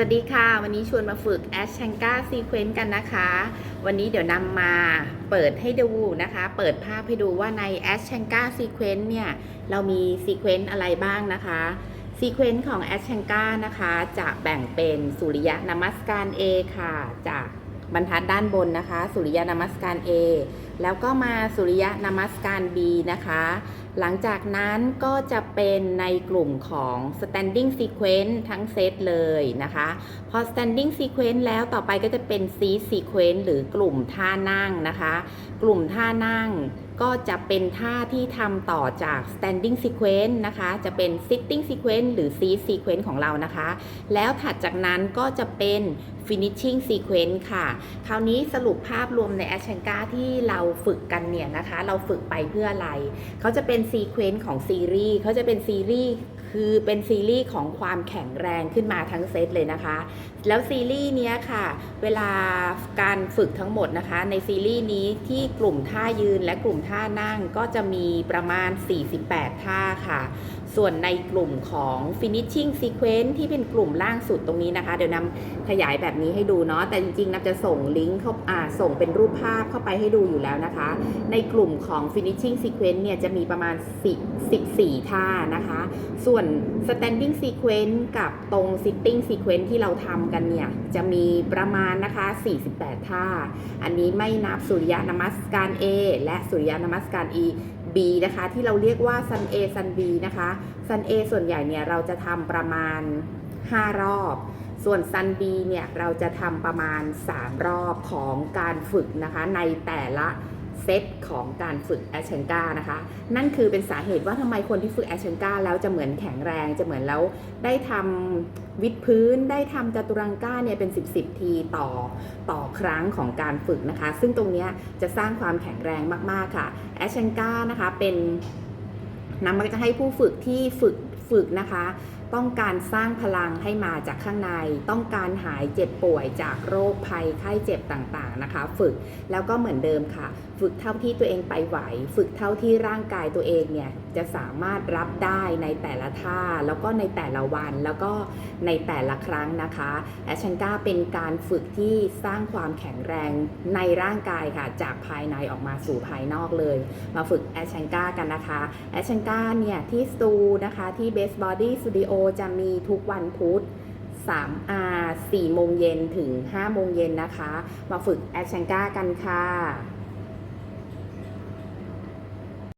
สวัสดีค่ะ วันนี้ชวนมาฝึก a s h a n k a Sequence กันนะคะ วันนี้เดี๋ยวนำมาเปิดให้ดูนะคะ เปิดภาพให้ดูว่าใน a s h a n k a Sequence เนี่ย เรามี Sequence อะไรบ้างนะคะ Sequence ของ a s h a n k a นะคะ จะแบ่งเป็นสุริยะนามัสการ A ค่ะ จากบรรทัดด้านบนนะคะ สุริยะนามัสการ A แล้วก็มาสุริยะนามัสการ B นะคะ หลังจากนั้นก็จะเป็นในกลุ่มของ standing sequence ทั้งเซตเลยนะคะ พอ standing sequence แล้วต่อไปก็จะเป็น seat sequence หรือกลุ่มท่านั่งนะคะ กลุ่มท่านั่ง ก็จะเป็นท่าที่ทำต่อจาก standing sequence นะคะ จะเป็น sitting sequence หรือ seat sequence ของเรานะคะ แล้วถัดจากนั้นก็จะเป็น finishing sequence ค่ะ คราวนี้สรุปภาพรวมใน a s h a n k a ที่เราฝึกกันเนี่ยนะคะ เราฝึกไปเพื่ออะไร เขาจะเป็น sequence ของซีรีส์เขาจะเป็นซีรีส์ คือเป็นซีรีส์ของความแข็งแรงขึ้นมาทั้งเซตเลยนะคะ แล้วซีรีส์นี้ค่ะ เวลาการฝึกทั้งหมดนะคะ ในซีรีส์นี้ที่กลุ่มท่ายืนและกลุ่มท่านั่งก็จะมีประมาณ 48 ท่าค่ะ ส่วนในกลุ่มของ finishing sequence ที่เป็นกลุ่มล่างสุดตรงนี้นะคะ เดี๋ยวนำขยายแบบนี้ให้ดูเนาะแต่จริงๆนำจะส่งลิงก์เข้าอ่าส่งเป็นรูปภาพเข้าไปให้ดูอยู่แล้วนะคะ ในกลุ่มของ finishing sequence เนี่ยจะมีประมาณ10 14ท่านะคะ ส่วน standing sequence กับตรง sitting sequence ที่เราทำกันเนี่ย จะมีประมาณนะคะ 48 ท่า อันนี้ไม่นับสุริยะนมัสการ A และสุริยะนมัสการ E B นะคะ ที่เราเรียกว่า Sun A Sun B นะคะ Sun A ส่วนใหญ่เนี่ย เราจะทำประมาณ 5 รอบ ส่วน Sun B เนี่ย เราจะทำประมาณ 3 รอบของการฝึกนะคะในแต่ละ เซตของการฝึกแอชเชนกานะคะ นั่นคือเป็นสาเหตุว่าทำไมคนที่ฝึกแอชเชนกาแล้วจะเหมือนแข็งแรงจะเหมือนแล้วได้ทำวิดพื้นได้ทำจัตุรังกาเนี่ยเป็น 10บสทีต่อต่อครั้งของการฝึกนะคะ ซึ่งตรงนี้จะสร้างความแข็งแรงมาก ๆ ค่ะแอชเชนกานะคะเป็นนำมาจะให้ผู้ฝึกที่ฝึกฝึกนะคะ ต้องการสร้างพลังให้มาจากข้างใน ต้องการหายเจ็บป่วยจากโรคภัยไข้เจ็บต่างๆนะคะ ฝึกแล้วก็เหมือนเดิมค่ะ ฝึกเท่าที่ตัวเองไปไหว ฝึกเท่าที่ร่างกายตัวเองเนี่ย จะสามารถรับได้ในแต่ละท่า แล้วก็ในแต่ละวันแล้วก็ในแต่ละครั้งนะคะแอชชันก้าเป็นการฝึกที่สร้างความแข็งแรงในร่างกายค่ะ จากภายในออกมาสู่ภายนอกเลย มาฝึกแอชชันก้ากันนะคะแอชชันก้าเนี่ยที่สตูนะคะที่ Best Body Studio จะมีทุกวันพุธ3อา4โมงเย็นถึง 5 โมงเย็นนะคะ มาฝึกแอชชันก้ากันค่ะ